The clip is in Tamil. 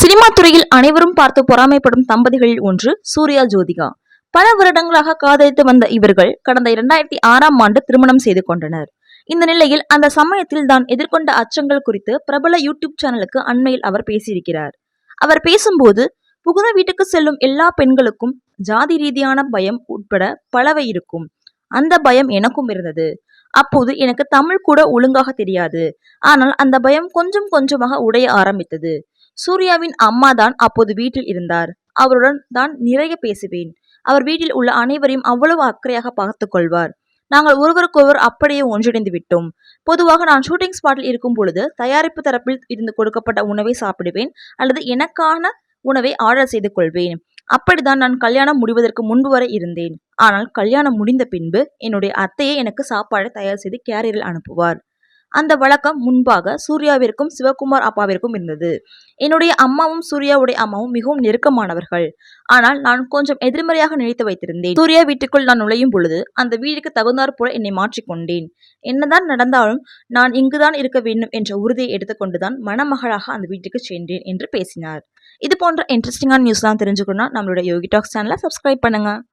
சினிமா துறையில் அனைவரும் பார்த்து பொறாமைப்படும் தம்பதிகளில் ஒன்று சூர்யா ஜோதிகா. பல வருடங்களாக காதலித்து வந்த இவர்கள் கடந்த இரண்டாயிரத்தி ஆறாம் ஆண்டு திருமணம் செய்து கொண்டனர். இந்த நிலையில் அந்த சமயத்தில் தான் எதிர்கொண்ட அச்சங்கள் குறித்து பிரபல யூடியூப் சேனலுக்கு அண்மையில் அவர் பேசியிருக்கிறார். அவர் பேசும்போது புகுந்த வீட்டுக்கு செல்லும் எல்லா பெண்களுக்கும் ஜாதி ரீதியான பயம் உட்பட பலவை இருக்கும். அந்த பயம் எனக்கும் இருந்தது. அப்போது எனக்கு தமிழ் கூட ஒழுங்காக தெரியாது. ஆனால் அந்த பயம் கொஞ்சம் கொஞ்சமாக உடைய ஆரம்பித்தது. சூர்யாவின் அம்மா தான் அப்போது வீட்டில் இருந்தார். அவருடன் தான் நிறைய பேசுவேன். அவர் வீட்டில் உள்ள அனைவரையும் அவ்வளவு அக்கறையாக பார்த்து கொள்வார். நாங்கள் ஒருவருக்கொருவர் அப்படியே ஒன்றிணைந்து விட்டோம். பொதுவாக நான் ஷூட்டிங் ஸ்பாட்டில் இருக்கும் பொழுது தயாரிப்பு தரப்பில் இருந்து கொடுக்கப்பட்ட உணவை சாப்பிடுவேன் அல்லது எனக்கான உணவை ஆர்டர் செய்து கொள்வேன். அப்படிதான் நான் கல்யாணம் முடிவதற்கு முன்பு வரை இருந்தேன். ஆனால் கல்யாணம் முடிந்த பின்பு என்னுடைய அத்தையே எனக்கு சாப்பாடு தயார் செய்து கேரியரில் அனுப்புவார். அந்த வழக்கம் முன்பாக சூர்யாவிற்கும் சிவகுமார் அப்பாவிற்கும் இருந்தது. என்னுடைய அம்மாவும் சூர்யாவுடைய அம்மாவும் மிகவும் நெருக்கமானவர்கள். ஆனால் நான் கொஞ்சம் எதிர்மறையாக நினைத்து வைத்திருந்தேன். சூர்யா வீட்டுக்குள் நான் நுழையும் பொழுது அந்த வீட்டுக்கு தகுந்தாற் போல என்னை மாற்றிக்கொண்டேன் என்னதான் நடந்தாலும் நான் இங்குதான் இருக்க வேண்டும் என்ற உறுதியை எடுத்துக்கொண்டுதான் மணமகளாக அந்த வீட்டுக்கு சென்றேன் என்று பேசினார். இது போன்ற இன்ட்ரெஸ்டிங்கான நியூஸ்லாம் தெரிஞ்சுக்கணும்னா நம்மளுடைய யோகி டாக்ஸ் சேனலை சப்ஸ்கிரைப் பண்ணுங்க.